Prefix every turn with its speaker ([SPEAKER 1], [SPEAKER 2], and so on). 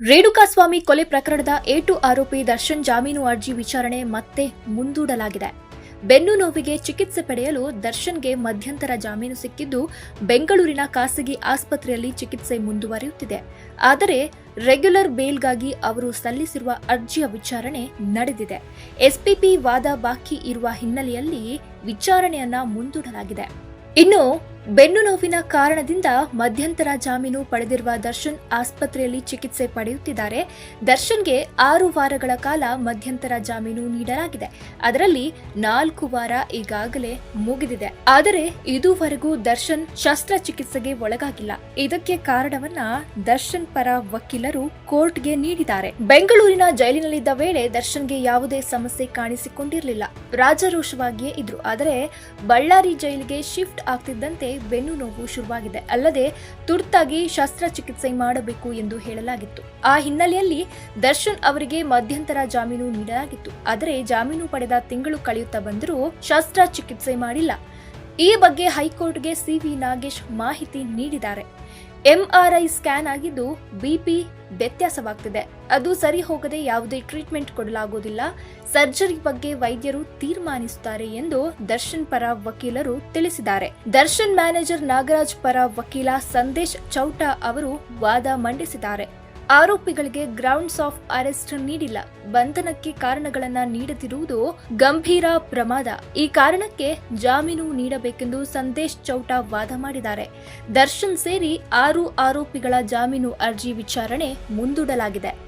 [SPEAKER 1] ರೇಣುಕಾಸ್ವಾಮಿ ಕೊಲೆ ಪ್ರಕರಣದ ಏಟು ಆರೋಪಿ ದರ್ಶನ್ ಜಾಮೀನು ಅರ್ಜಿ ವಿಚಾರಣೆ ಮತ್ತೆ ಮುಂದೂಡಲಾಗಿದೆ. ಬೆನ್ನು ನೋವಿಗೆ ಚಿಕಿತ್ಸೆ ಪಡೆಯಲು ದರ್ಶನ್ಗೆ ಮಧ್ಯಂತರ ಜಾಮೀನು ಸಿಕ್ಕಿದ್ದು ಬೆಂಗಳೂರಿನ ಖಾಸಗಿ ಆಸ್ಪತ್ರೆಯಲ್ಲಿ ಚಿಕಿತ್ಸೆ ಮುಂದುವರಿಯುತ್ತಿದೆ. ಆದರೆ ರೆಗ್ಯುಲರ್ ಬೇಲ್ಗಾಗಿ ಅವರು ಸಲ್ಲಿಸಿರುವ ಅರ್ಜಿಯ ವಿಚಾರಣೆ ನಡೆದಿದೆ. ಎಸ್ಪಿಪಿ ವಾದ ಬಾಕಿ ಇರುವ ಹಿನ್ನೆಲೆಯಲ್ಲಿ ವಿಚಾರಣೆಯನ್ನ ಮುಂದೂಡಲಾಗಿದೆ. ಇನ್ನು ಬೆನ್ನು ನೋವಿನ ಕಾರಣದಿಂದ ಮಧ್ಯಂತರ ಜಾಮೀನು ಪಡೆದಿರುವ ದರ್ಶನ್ ಆಸ್ಪತ್ರೆಯಲ್ಲಿ ಚಿಕಿತ್ಸೆ ಪಡೆಯುತ್ತಿದ್ದಾರೆ. ದರ್ಶನ್ಗೆ ಆರು ವಾರಗಳ ಕಾಲ ಮಧ್ಯಂತರ ಜಾಮೀನು ನೀಡಲಾಗಿದೆ. ಅದರಲ್ಲಿ ನಾಲ್ಕು ವಾರ ಈಗಾಗಲೇ ಮುಗಿದಿದೆ. ಆದರೆ ಇದುವರೆಗೂ ದರ್ಶನ್ ಶಸ್ತ್ರಚಿಕಿತ್ಸೆಗೆ ಒಳಗಾಗಿಲ್ಲ. ಇದಕ್ಕೆ ಕಾರಣವನ್ನ ದರ್ಶನ್ ಪರ ವಕೀಲರು ಕೋರ್ಟ್ಗೆ ನೀಡಿದ್ದಾರೆ. ಬೆಂಗಳೂರಿನ ಜೈಲಿನಲ್ಲಿದ್ದ ವೇಳೆ ದರ್ಶನ್ಗೆ ಯಾವುದೇ ಸಮಸ್ಯೆ ಕಾಣಿಸಿಕೊಂಡಿರಲಿಲ್ಲ. ರಾಜಾರೋಷವಾಗಿಯೇ ಇದ್ರು. ಆದರೆ ಬಳ್ಳಾರಿ ಜೈಲಿಗೆ ಶಿಫ್ಟ್ ಆಗ್ತಿದ್ದಂತೆ ಬೆನ್ನು ನೋವು ಶುರುವಾಗಿದೆ. ಅಲ್ಲದೆ ತುರ್ತಾಗಿ ಶಸ್ತ್ರಚಿಕಿತ್ಸೆ ಮಾಡಬೇಕು ಎಂದು ಹೇಳಲಾಗಿತ್ತು. ಆ ಹಿನ್ನೆಲೆಯಲ್ಲಿ ದರ್ಶನ್ ಅವರಿಗೆ ಮಧ್ಯಂತರ ಜಾಮೀನು ನೀಡಲಾಗಿತ್ತು. ಆದರೆ ಜಾಮೀನು ಪಡೆದ ತಿಂಗಳು ಕಳೆಯುತ್ತಾ ಬಂದರೂ ಶಸ್ತ್ರಚಿಕಿತ್ಸೆ ಮಾಡಿಲ್ಲ. ಈ ಬಗ್ಗೆ ಹೈಕೋರ್ಟ್ಗೆ ಸಿವಿ ನಾಗೇಶ್ ಮಾಹಿತಿ ನೀಡಿದ್ದಾರೆ. ಎಂಆರ್ಐ ಸ್ಕ್ಯಾನ್ ಆಗಿದ್ದು ಬಿಪಿ ವ್ಯತ್ಯಾಸವಾಗ್ತಿದೆ. ಅದು ಸರಿ ಹೋಗದೆ ಯಾವುದೇ ಟ್ರೀಟ್ಮೆಂಟ್ ಕೊಡಲಾಗುವುದಿಲ್ಲ. ಸರ್ಜರಿ ಬಗ್ಗೆ ವೈದ್ಯರು ತೀರ್ಮಾನಿಸುತ್ತಾರೆ ಎಂದು ದರ್ಶನ್ ಪರ ವಕೀಲರು ತಿಳಿಸಿದ್ದಾರೆ. ದರ್ಶನ್ ಮ್ಯಾನೇಜರ್ ನಾಗರಾಜ್ ಪರ ವಕೀಲ ಸಂದೇಶ್ ಚೌಟಾ ಅವರು ವಾದ ಮಂಡಿಸಿದ್ದಾರೆ. ಆರೋಪಿಗಳಿಗೆ ಗ್ರೌಂಡ್ಸ್ ಆಫ್ ಅರೆಸ್ಟ್ ನೀಡಿಲ್ಲ. ಬಂಧನಕ್ಕೆ ಕಾರಣಗಳನ್ನು ನೀಡದಿರುವುದು ಗಂಭೀರ ಪ್ರಮಾದ. ಈ ಕಾರಣಕ್ಕೆ ಜಾಮೀನು ನೀಡಬೇಕೆಂದು ಸಂದೇಶ್ ಚೌಟಾ ವಾದ ಮಾಡಿದ್ದಾರೆ. ದರ್ಶನ್ ಸೇರಿ ಆರು ಆರೋಪಿಗಳ ಜಾಮೀನು ಅರ್ಜಿ ವಿಚಾರಣೆ ಮುಂದೂಡಲಾಗಿದೆ.